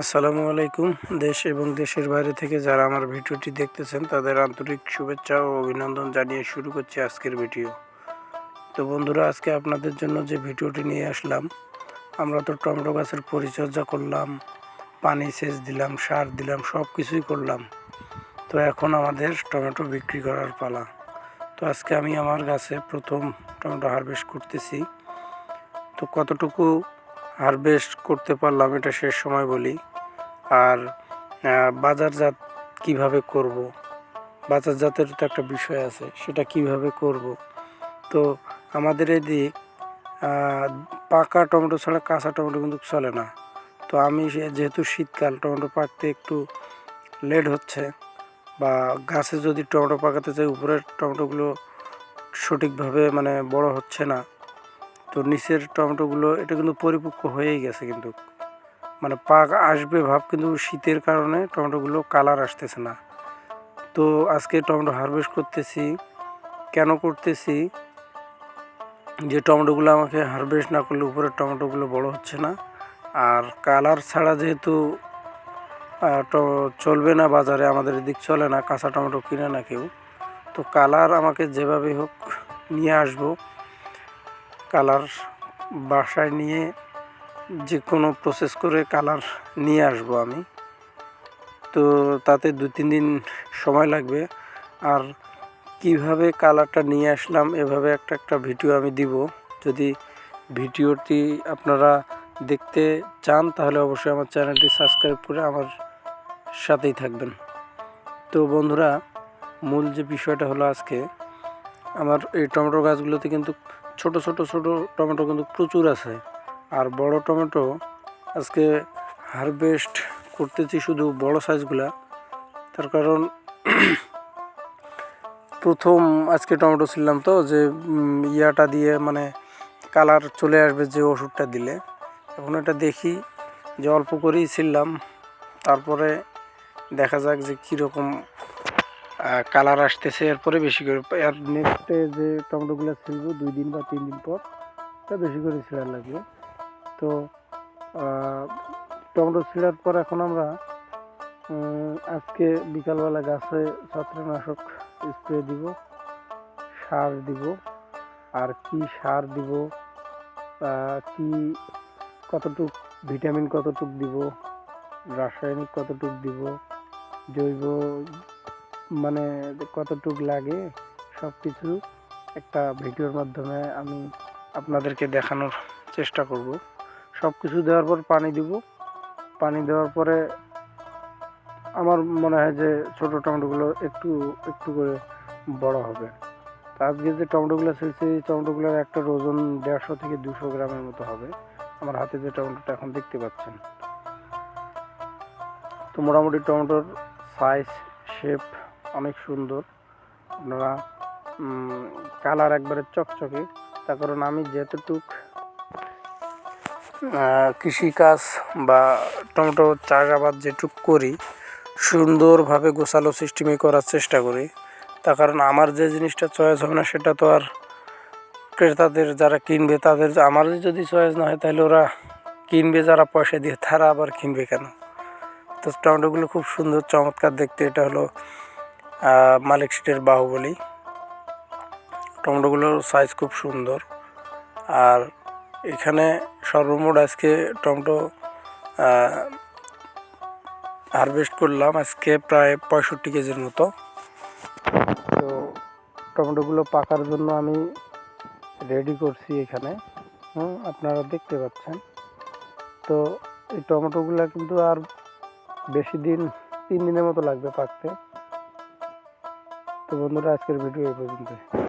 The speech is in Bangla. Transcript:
আসসালামু আলাইকুম। দেশ এবং দেশের বাইরে থেকে যারা আমার ভিডিওটি দেখতেছেন, তাদের আন্তরিক শুভেচ্ছা ও অভিনন্দন জানিয়ে শুরু করছি আজকের ভিডিও। তো বন্ধুরা, আজকে আপনাদের জন্য যে ভিডিওটি নিয়ে আসলাম, আমরা তো টমেটো গাছের পরিচর্যা করলাম, পানি সেচ দিলাম, সার দিলাম সব কিছুই করলাম। তো এখন আমাদের টমেটো বিক্রি করার পালা। তো আজকে আমি আমার গাছে প্রথম টমেটো হারভেস্ট করতেছি। তো কতটুকু হারভেস্ট করতে পারলাম, এটা শেষ সময় বলি। আর বাজারজাত কীভাবে করব? বাজারজাতের তো একটা বিষয় আছে, সেটা কীভাবে করব? তো আমাদের এদিক পাকা টমেটো ছাড়া কাঁচা টমেটো কিন্তু চলে না। তো আমি যেহেতু শীতকাল, টমেটো পাকতে একটু লেট হচ্ছে, বা গাছে যদি টমেটো পাকাতে চাই, উপরের টমেটোগুলো সঠিকভাবে মানে বড় হচ্ছে না নিচের টমেটোগুলো, এটা কিন্তু পরিপক্ক হয়েই গেছে কিন্তু। মানে পাক আসবে ভাব কিন্তু শীতের কারণে টমেটোগুলো কালার আসতেছে না। তো আজকে টমেটো হারভেস্ট করতেছি, কেন করতেছি? যে টমেটোগুলো আমাকে হারভেস্ট না করলে উপরের টমেটোগুলো বড় হচ্ছে না। আর কালার ছাড়া যেহেতু চলবে না বাজারে, আমাদের এদিক চলে না, কাঁচা টমেটো কিনে না কেউ। তো কালার আমাকে যেভাবে হোক নিয়ে আসব। কালার বাসায় নিয়ে যে কোনো প্রসেস করে কালার নিয়ে আসব আমি। তো তাতে দু, তিন দিন সময় লাগবে। আর কীভাবে কালারটা নিয়ে আসলাম, এভাবে একটা একটা ভিডিও আমি দিব। যদি ভিডিওটি আপনারা দেখতে চান, তাহলে অবশ্যই আমার চ্যানেলটি সাবস্ক্রাইব করে আমার সাথেই থাকবেন। তো বন্ধুরা, মূল যে বিষয়টা হলো আজকে, আমার এই টমেটো গাছগুলোতে কিন্তু ছোট ছোট ছোট টমেটো কিন্তু প্রচুর আছে। আর বড় টমেটো আজকে হারভেস্ট করতেছি শুধু বড় সাইজগুলা তার কারণ প্রথম আজকে টমেটো ছিলাম তো যে ইয়াটা দিয়ে মানে কালার চলে আসবে যে ওষুধটা দিলে। এখন এটা দেখি যে অল্প করেই ছিলাম। তারপরে দেখা যাক যে কীরকম কালার আসতেছে, এরপরে বেশি করে নেক্সটে যে টমেটোগুলো ছিলব, দুই দিন বা তিন দিন পর, তা বেশি করে ছিঁড়ার লাগবে। তো টমেটো ছিঁড়ার পর এখন আমরা আজকে বিকালবেলা গাছে ছত্রনাশক স্প্রে দিব, সার দিব। আর কি সার দিব কি কতটুক ভিটামিন কতটুক দিব, রাসায়নিক কতটুক দিব, জৈব মানে কতটুক লাগে সব কিছু একটা ভিডিওর মাধ্যমে আমি আপনাদেরকে দেখানোর চেষ্টা করব। সব কিছু দেওয়ার পর পানি দিব। পানি দেওয়ার পরে আমার মনে হয় যে ছোটো টমেটোগুলো একটু একটু করে বড় হবে। আজকে যে টমেটোগুলো ছেড়েছি, এই টমেটোগুলোর একটা ওজন দেড়শো থেকে দুশো গ্রামের মতো হবে। আমার হাতে যে টমেটোটা এখন দেখতে পাচ্ছেন। তো মোটামুটি টমেটোর সাইজ শেপ অনেক সুন্দর। আপনারা কালার একবারে চকচকে। তার কারণ আমি যেতটুক কৃষিকাজ বা টমেটো চাষাবাদ যেটুক করি, সুন্দরভাবে গোছালো সিস্টেমে করার চেষ্টা করি। তার কারণ আমার যে জিনিসটা চয়েস হবে না, সেটা তো আর ক্রেতাদের যারা কিনবে, তাদের আমার যদি চয়েস না হয়, তাহলে ওরা কিনবে যারা পয়সা দিয়ে, তারা আবার কিনবে কেন? তো টমেটোগুলো খুব সুন্দর, চমৎকার দেখতে। এটা হলো মালিক সিটের বাহুবলী। টমেটোগুলোর সাইজ খুব সুন্দর। আর এখানে সর্বমোট আজকে টমেটো হারভেস্ট করলাম আজকে প্রায় পঁয়ষট্টি কেজির মতো। তো টমেটোগুলো পাকার জন্য আমি রেডি করছি এখানে। হুম, আপনারা দেখতে পাচ্ছেন। তো এই টমেটোগুলো কিন্তু আর বেশি দিন, তিন দিনের মতো লাগবে পাকতে। তো বন্ধুরা আজকের ভিডিও এই পর্যন্ত